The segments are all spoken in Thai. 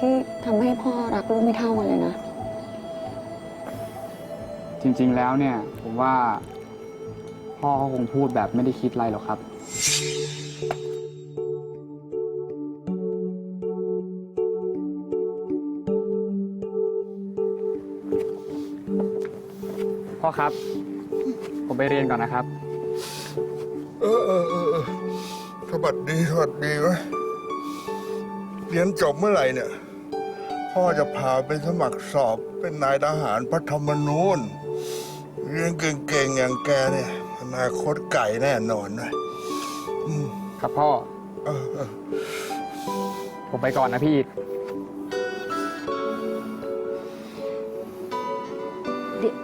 ที่ทำให้พ่อรักลูกไม่เท่ากันเลยนะ จริงๆแล้วเนี่ยผมว่า พ่อเขาคงพูดแบบไม่ได้คิดอะไรหรอกครับ พ่อครับ ผมไปเรียนก่อนนะครับ เออเออเออเออสวัสดีสวัสดีวะ เรียนจบเมื่อไหร่เนี่ย พ่อจะพาไปสมัครสอบเป็นนายทหารพระธรรมนูญเรียนเก่งๆอย่างแกเนี่ยอนาคตไก่แน่นอนนะครับพ่อเออเออผมไปก่อนนะพี่อิดเดี๋ยว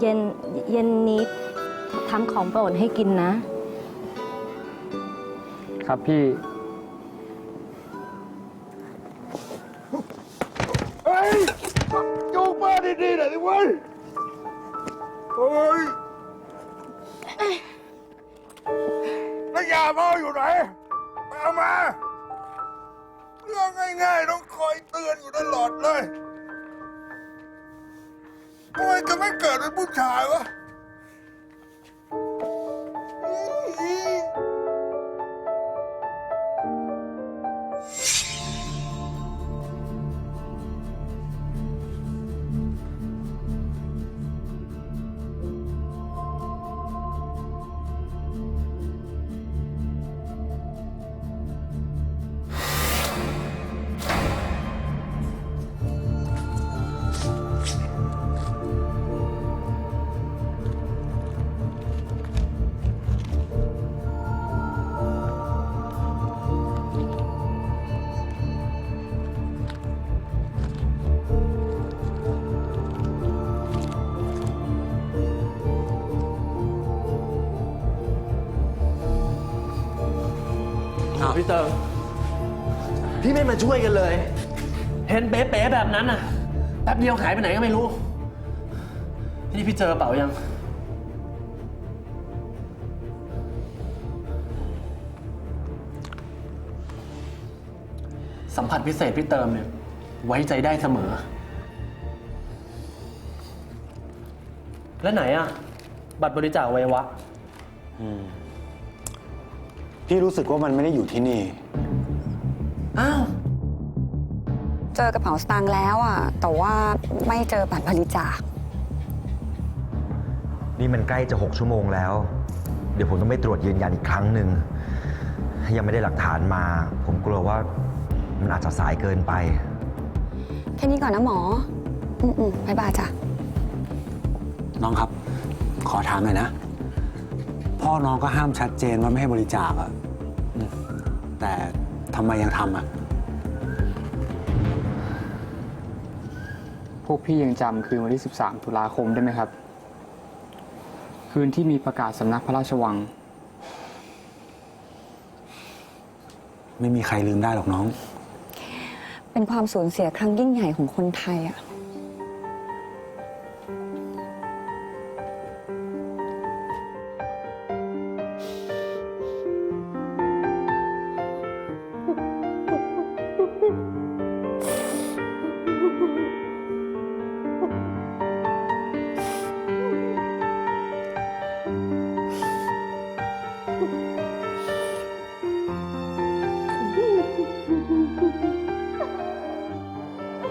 เย็นเย็นนี้ทำของโปรดให้กินนะ ครับพี่ ดีๆหน่อยดิเว้ยเฮ้ยแล้วยาพ่ออยู่ไหนไปเอามาเรื่องง่ายๆต้องคอยเตือนอยู่ตลอดเลยทำไมจะไม่เกิดเป็นผู้ชายวะ เติงพี่ไม่มาช่วยกันเลย เห็นเป๊ะๆแบบนั้นน่ะแป๊บเดียวหายไปไหนก็ไม่รู้ นี่พี่เจอกระเป๋ายัง สัมผัสพิเศษพี่เติมเนี่ย ไว้ใจได้เสมอ และไหนอะ บัตรบริจาคอวัยวะ อืม พี่รู้สึกว่ามันไม่ได้อยู่ที่นี่ อ้าว เจอกระเป๋าสตางค์แล้วอะ แต่ว่าไม่เจอบัตรบริจาค นี่มันใกล้จะ 6 ชั่วโมงแล้ว เดี๋ยวผมต้องไปตรวจยืนยันอีกครั้งหนึ่งยังไม่ได้หลักฐานมา ผมกลัวว่ามันอาจจะสายเกินไป แค่นี้ก่อนนะหมอ อืมอืมบายบายจ้ะ น้องครับ ขอถามหน่อยนะ พ่อน้องก็ห้ามชัดเจนว่าไม่ให้บริจาคอะอืมแต่ทำไมยังทำอะพวกพี่ยังจำคืนวันที่ 13 ตุลาคมได้ไหมครับ คืนที่มีประกาศสำนักพระราชวัง ไม่มีใครลืมได้หรอกน้อง เป็นความสูญเสียครั้งยิ่งใหญ่ของคนไทยอะ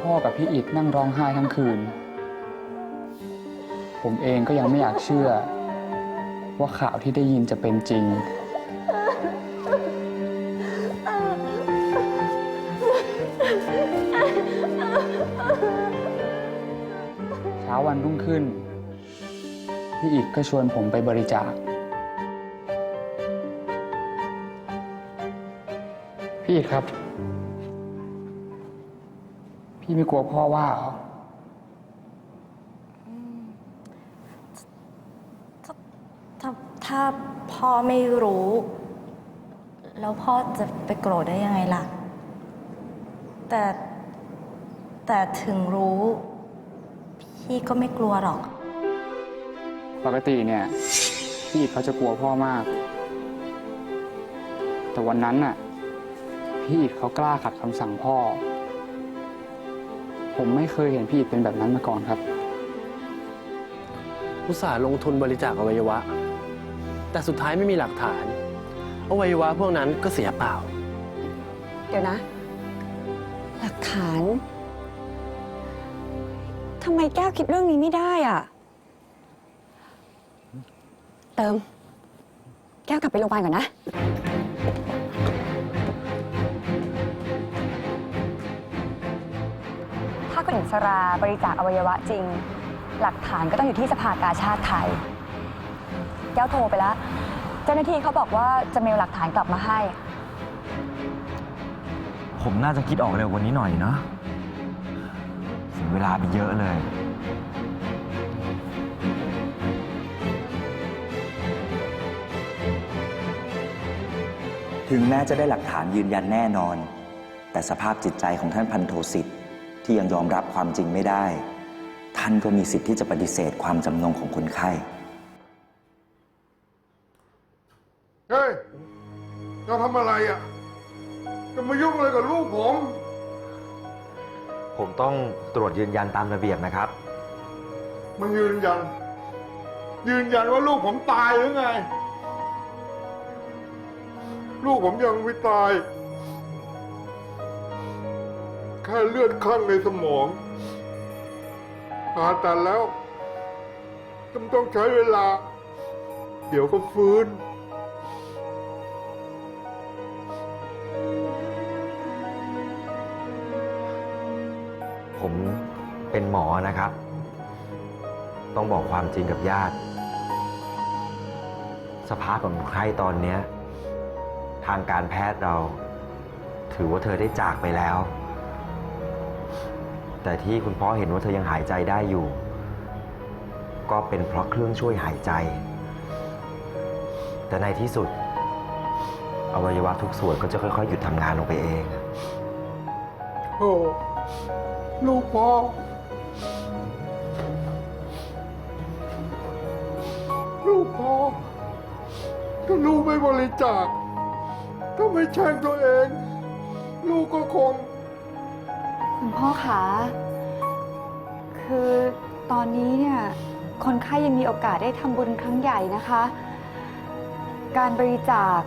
พ่อกับพี่อิดนั่งร้องไห้ทั้งคืน ผมเองก็ยังไม่อยากเชื่อ ว่าข่าวที่ได้ยินจะเป็นจริง เช้าวันรุ่งขึ้น พี่อิดก็ชวนผมไปบริจาค พี่อิดครับ พี่ไม่กลัวพ่อว่าเหรอถ้าถ้าพ่อไม่รู้ แล้วพ่อจะไปโกรธได้ยังไงล่ะ แต่แต่ถึงรู้ พี่ก็ไม่กลัวหรอก ปกติเนี่ย พี่อิดเขาจะกลัวพ่อมาก แต่วันนั้นน่ะ พี่อิดเขากล้าขัดคำสั่งพ่อ ผมไม่เคยเห็นพี่อิฐเป็นแบบนั้นมาก่อนครับ อุตส่าห์ลงทุนบริจาคอวัยวะ แต่สุดท้ายไม่มีหลักฐาน อวัยวะพวกนั้นก็เสียเปล่า เดี๋ยวนะ หลักฐานทำไมแก้วคิดเรื่องนี้ไม่ได้อะ เติม แก้วกลับไปโรงพยาบาลก่อนนะาคุณหญิงสราบริจาคอวัยวะจริง หลักฐานก็ต้องอยู่ที่สภากาชาติไทย แก้วโทรไปแล้ว เจ้าหน้าที่เขาบอกว่าจะเมลหลักฐานกลับมาให้ ผมน่าจะคิดออกเร็วกว่านี้หน่อยเนาะเสียเวลาไปเยอะเลย ถึงแม้จะได้หลักฐานยืนยันแน่นอน แต่สภาพจิตใจของท่านพันโทสิทธิ์ ที่ยังยอมรับความจริงไม่ได้ ท่านก็มีสิทธิ์ที่จะปฏิเสธความจำนงของคนไข้ เฮ้ยจะทำอะไรอะ จะมายุ่งอะไรกับลูกผม ผมต้องตรวจยืนยันตามระเบียบนะครับ มันยืนยัน ยืนยันว่าลูกผมตายหรือไง ลูกผมยังไม่ตาย แค่เลือดข้างในสมองผ่าตัดแล้วต้องต้องใช้เวลา เดี๋ยวก็ฟื้น ผมเป็นหมอนะครับ ต้องบอกความจริงกับญาติ สภาพของใคนไข้ตอนเนี้ย ทางการแพทย์เรา ถือว่าเธอได้จากไปแล้ว แต่ที่คุณพ่อเห็นว่าเธอยังหายใจได้อยู่ ก็เป็นเพราะเครื่องช่วยหายใจ แต่ในที่สุด อวัยวะทุกส่วนก็จะค่อย ๆ หยุดทำงานลงไปเอง โอ้ลูกพ่อ ลูกพ่อถ้าลูกไม่บริจาคถ้าไม่แช่งตัวเอง ลูกก็คง คุณพ่อคะคือตอนนี้เนี่ยคนไข้ยังมีโอกาสได้ทำบุญครั้งใหญ่นะคะ การบริจาค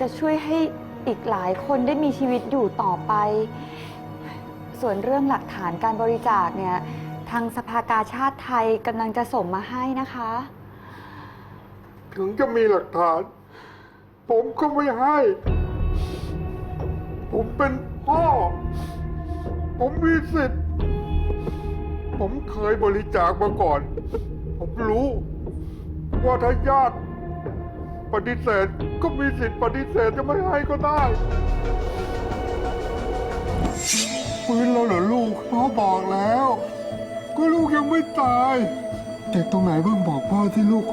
จะช่วยให้อีกหลายคนได้มีชีวิตอยู่ต่อไป ส่วนเรื่องหลักฐานการบริจาคเนี่ยทางสภากาชาติไทยกำลังจะส่งมาให้นะคะ ถึงจะมีหลักฐาน ผมก็ไม่ให้ ผมเป็นพ่อ ผมมีสิทธิ์ ผมเคยบริจาคมาก่อน ผมรู้ ว่าถ้าญาติปฏิเสธก็มีสิทธิ์ปฏิเสธจะไม่ให้ก็ได้ฟื้นแล้วเหรอลูกพ่อบอกแล้ว ก็ลูกยังไม่ตาย แต่ตรงไหนบ้างบอกพ่อที่ลูก